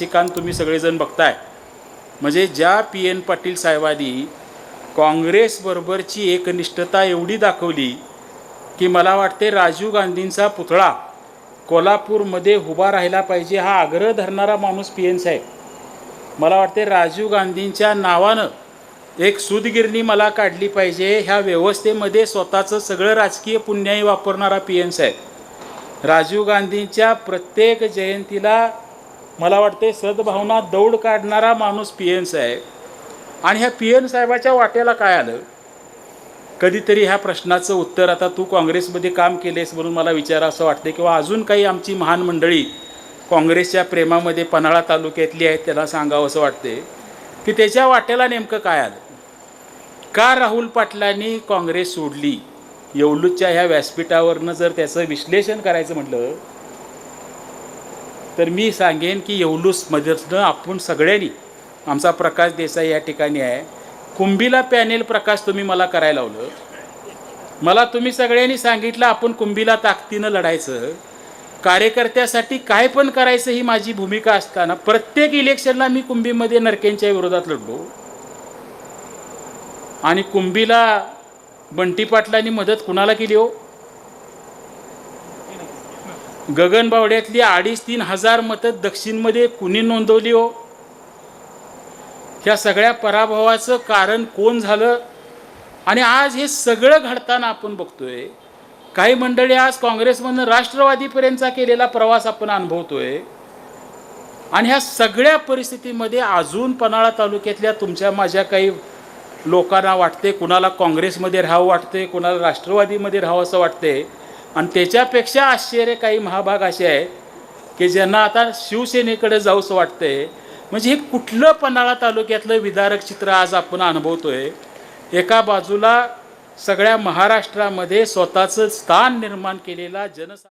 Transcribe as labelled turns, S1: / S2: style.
S1: प्रात्यक्षिकान तुम्ही सगळेजण बघताय. म्हणजे ज्या पी एन पाटील साहेबांनी काँग्रेसबरोबरची एकनिष्ठता एवढी दाखवली की मला वाटते राजीव गांधींचा पुतळा कोल्हापूरमध्ये उभा राहिला पाहिजे हा आग्रह धरणारा माणूस पी एन साहेब. मला वाटते राजीव गांधींच्या नावानं एक सुदगिरणी मला काढली पाहिजे ह्या व्यवस्थेमध्ये स्वतःचं सगळं राजकीय पुण्याही वापरणारा पी एन साहेब. राजीव गांधींच्या प्रत्येक जयंतीला मला वाटते सद्भावना दौड काढणारा माणूस पी एन साहेब. आणि ह्या पी एन साहेबाच्या वाट्याला काय आलं? कधीतरी ह्या प्रश्नाचं उत्तर आता तू काँग्रेसमध्ये काम केलेस म्हणून मला विचारा असं वाटते किंवा अजून काही आमची महान मंडळी काँग्रेसच्या प्रेमामध्ये पन्हाळा तालुक्यातली आहेत त्याला सांगावं असं वाटते की त्याच्या वाट्याला नेमकं काय आलं? का राहुल पाटलांनी काँग्रेस सोडली? येवलूच्या ह्या व्यासपीठावरनं जर त्याचं विश्लेषण करायचं म्हटलं तर मी सांगेन की येवलूसमधनं आपण सगळ्यांनी आमचा प्रकाश देसाई या ठिकाणी आहे. कुंभीला पॅनेल प्रकाश तुम्ही मला करायला लावलं. मला तुम्ही सगळ्यांनी सांगितलं आपण कुंभीला ताकदीनं लढायचं. कार्यकर्त्यासाठी काय पण करायचं ही माझी भूमिका असताना प्रत्येक इलेक्शनला मी कुंभीमध्ये नरकेंच्या विरोधात लढलो. आणि कुंभीला बंटी पाटलांनी मदत कुणाला केली हो? गगनबावड्यातली अडीच तीन हजार मतं दक्षिणमध्ये कुणी नोंदवली हो? ह्या सगळ्या पराभवाचं कारण कोण झालं? आणि आज हे सगळं घडताना आपण बघतोय काही मंडळी आज काँग्रेसमधनं राष्ट्रवादीपर्यंतचा केलेला प्रवास आपण अनुभवतोय. आणि ह्या सगळ्या परिस्थितीमध्ये अजून पन्हाळा तालुक्यातल्या तुमच्या माझ्या काही लोकांना वाटते कुणाला काँग्रेसमध्ये राहावं वाटते कुणाला राष्ट्रवादीमध्ये राहावं असं वाटते आणि त्याच्यापेक्षा आश्चर्य काही महाभाग असे आहे की ज्यांना आता शिवसेनेकडे जाऊसं वाटतंय. म्हणजे हे कुठलं पन्हाळा तालुक्यातलं विदारक चित्र आज आपण अनुभवतोय. एका बाजूला सगळ्या महाराष्ट्रामध्ये स्वतःचं स्थान निर्माण केलेला जनसा